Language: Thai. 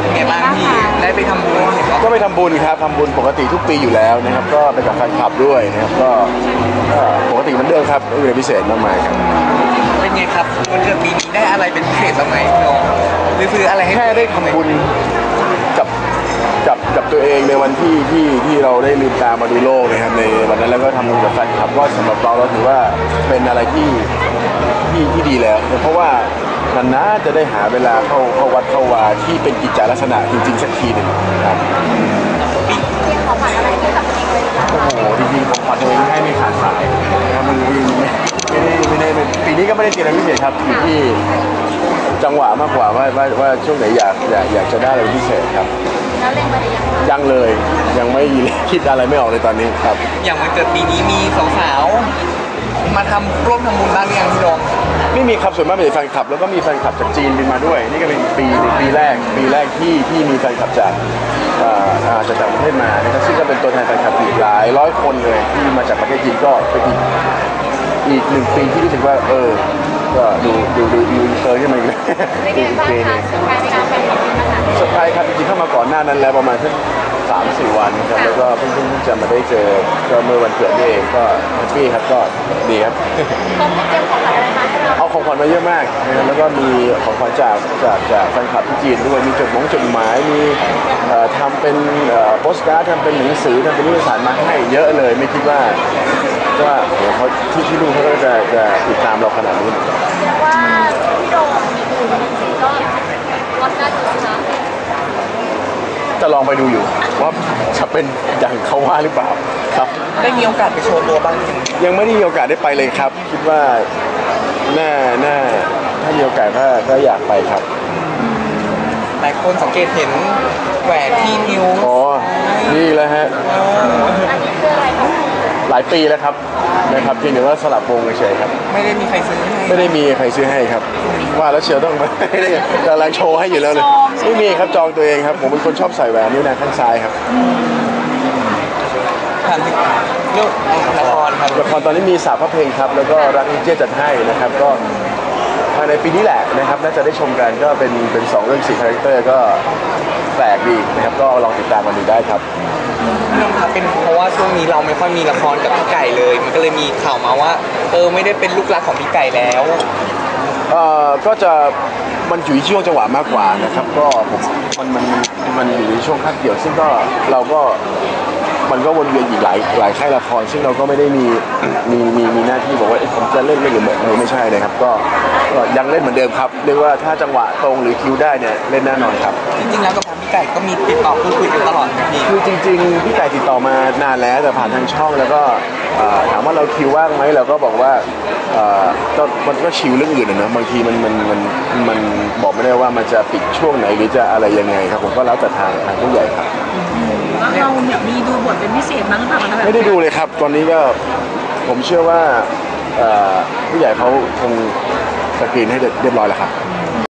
เป็นไงบ้างพี่ได้ไปทำบุญเห็นว่าก็ไปทำบุญครับทำบุญปกติทุกปีอยู่แล้วนะครับ ก็ไปกับแฟนคลับด้วยนะครับก็ก็ปกติเหมือนเดิมครับไม่มีอะไรพิเศษมากมายครับเป็นไงครับวันเกิดปีนี้ได้อะไรเป็นพิเศษบ้างไหมพี่น้องหรือซื้ออะไรให้แค่ได้ทำบุญกับกับกับตัวเองในวันที่ที่ที่เราได้ลืมตามาดูโลกนะครับในวันนั้นแล้วก็ทำบุญกับแฟนคลับก็สำหรับเราเราถือว่าเป็นอะไรที่ที่ที่ดีแล้ว เพราะว่า นานๆจะได้หาเวลาเข้าเข้าวัดเข้าวาที่เป็นกิจจลักษณะจริงๆสักทีหนึ่งครับเรียนของขวัญอะไรให้กับตัวเองเลยนะคะโอ้โหจริงๆของขวัญตัวเองให้ไม่ขาดสายนะครับมันไม่ไม่ไม่ได้ไม่ได้ปีนี้ก็ไม่ได้เตรียมอะไรพิเศษครับอยู่ที่จังหวะมากกว่าว่าว่าว่าช่วงไหนอยากอยากอยากจะได้อะไรพิเศษครับแล้วเรียนมาหรือยังคะยังเลยยังไม่คิดอะไรไม่ออกเลยตอนนี้ครับ อย่างวันเกิดปีนี้มีสาวๆ มาทำร่วมทำบุญบ้างหรือยังพี่น้องไม่มีครับส่วนมากเป็นแฟนคลับ แล้วก็มีแฟนคลับจากจีนบินมาด้วย นี่ก็เป็นปีปีแรกปีแรกที่ที่มีแฟนคลับจากเอ่ออ่าจากต่างประเทศมานะครับซึ่งก็เป็นตัวแทนแฟนคลับอีกหลายร้อยคนเลยที่มาจากประเทศจีนก็เป็นอีกอีกหนึ่งปีที่รู้สึกว่าเออก็ดูดูดูดูอินเตอร์ขึ้นมาอีกแล้วเป็นไงบ้างคะสงกรารในการไปทำบุญนะคะเซอร์ไพรส์ครับจริงๆเข้ามาก่อนหน้านั้นแล้วประมาณสัก สามสี่วันครับแล้วก็เพิ่งเพิ่งเพิ่งจะมาได้เจอก็เมื่อวันเกิดนี่เองก็แฮปปี้ครับก็ดีครับ ตอนนี้เตรียมของขวัญอะไรมาให้เราเอาของขวัญมาเยอะมากนะครับแล้วก็มีของขวัญจากจากจากแฟนคลับที่จีนด้วย มีจดหมายจดหมาย มีเอ่อทำเป็นโปสการ์ดทำเป็นหนังสือทำเป็นนิตยสารมาให้เยอะเลย ไม่คิดว่าว่าโอ้โหเขาที่ที่ลูกเขาก็จะจะติดตามเราขนาดนี้เรียกว่าพี่โดมมีอื่นจริงๆก็วัดหน้าดูสิคะ จะลองไปดูอยู่ ว่าจะเป็นอย่างเขาว่าหรือเปล่าครับ ได้มีโอกาสไปโชว์ตัวบ้างหรือยังยังไม่ได้มีโอกาสได้ไปเลยครับ คิดว่าน่าน่าถ้ามีโอกาสก็ก็อยากไปครับหลายคนสังเกตเห็นแหวนที่นิ้วอ๋อนี่แหล้วฮะ อันนี้คืออะไรคะ หลายปีแล้วครับ นะครับเพียงแต่ว่าสลับวงเฉยๆครับ ไม่ได้มีใครซื้อให้ไม่ได้มีใครซื้อให้ครับ ว่าแล้วเชียวต้องไม่ได้กำลังโชว์ให้อยู่แล้วเลยไม่มีครับจองตัวเองครับ ผมเป็นคนชอบใส่แหวนนิ้วนางข้างซ้ายครับถามถึงเรื่องละครครับละครตอนนี้มีสาพระเพลงครับ แล้วก็รักนิเจจัดให้นะครับ ก็ภายในปีนี้แหละนะครับ น่าจะได้ชมกันก็เป็นเป็นสองเรื่องสี่คาแรคเตอร์ก็แปลกดีนะครับ ก็ลองติดตามกันดูได้ครับ เรื่องครับเป็นเพราะว่าช่วงนี้เราไม่ค่อยมีละครกับพี่ไก่เลย มันก็เลยมีข่าวมาว่า เออไม่ได้เป็นลูกรักของพี่ไก่แล้ว เอ่อก็จะมันอยู่ช่วงจังหวะมากกว่านะครับ ก็ผมมันมันมันอยู่ในช่วงคาดเกี่ยว ซึ่งก็เราก็ มันก็วนเวียนอีกหลายหลายค่ายละคร ซึ่งเราก็ไม่ได้มีมีมีมีหน้าที่บอกว่าเอ๊ะผมจะเล่นไม่หรือไม่ไม่ใช่เลยครับ ก็ก็ยังเล่นเหมือนเดิมครับเรียกว่าถ้าจังหวะตรงหรือคิวได้เนี่ยเล่นแน่นอนครับ จริงๆแล้วกับทางพี่ไก่ก็มีติดต่อพูดคุยกันตลอดนะพี่คือจริงๆพี่ไก่ติดต่อมานานแล้วแต่ผ่านทางช่องแล้วก็เอ่อถามว่าเราคิวว่างไหมเราก็บอกว่าเอ่อก็มันก็ชิวเรื่องอื่นอะนะบางทีมันมันมันมันบอกไม่ได้ว่ามันจะปิดช่วงไหนหรือจะอะไรยังไงครับผมก็แล้วแต่ทางทางผู้ใหญ่ครับแล้ว เราเนี่ยมีดูบทเป็นพิเศษบ้างหรือเปล่าคะแบบไม่ได้ดูเลยครับ ตอนนี้ก็ผมเชื่อว่าเอ่อผู้ใหญ่เขาคงสกรีนให้เรียบร้อยแล้วครับ